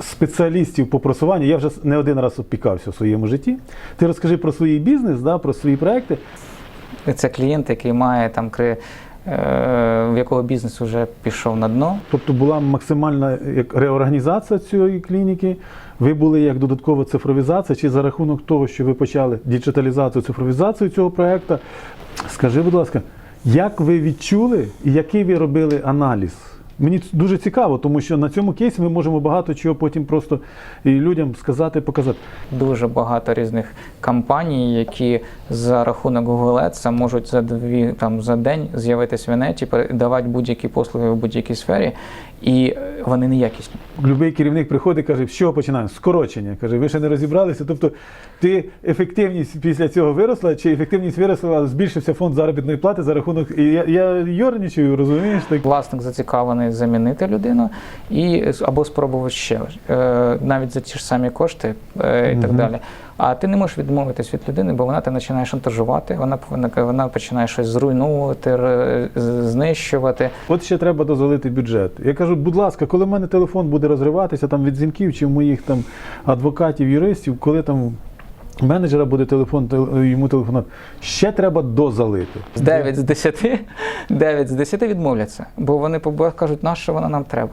спеціалістів по просуванню. Я вже не один раз опікався в своєму житті. Ти розкажи про свій бізнес, да, про свої проекти. Це клієнт, який має там кри- е, в якого бізнес вже пішов на дно. Тобто була максимальна як реорганізація цієї клініки. Ви були як додаткова цифровізація, чи за рахунок того, що ви почали діджиталізацію, цифровізацію цього проекту. Скажи, будь ласка, як ви відчули і який ви робили аналіз? Мені дуже цікаво, тому що на цьому кейсі ми можемо багато чого потім просто і людям сказати, показати. Дуже багато різних компаній, які за рахунок Google Ads можуть за дві там за день з'явитися в інеті, передавати будь-які послуги в будь-якій сфері, і е, вони неякісні. Любий керівник приходить і каже, з чого починаємо? Скорочення. Каже, ви ще не розібралися. Тобто, ти ефективність після цього виросла, чи ефективність виросла, збільшився фонд заробітної плати за рахунок. І я, я йорнічую, розумієш? Так. Власник зацікавлений замінити людину і або спробувати ще е, навіть за ті ж самі кошти е, і так Мгм. далі. А ти не можеш відмовитись від людини, бо вона тебе починає шантажувати, вона повинна вона починає щось зруйновувати, знищувати. От ще треба дозволити бюджет. Я кажу, будь ласка, коли в мене телефон буде розриватися там від дзвінків чи в моїх там адвокатів, юристів, коли там менеджера буде телефон, тел- йому телефонат. ще треба дозалити. 9 з 10, 9 з 10 відмовляться, бо вони побо- кажуть, на що вона нам треба.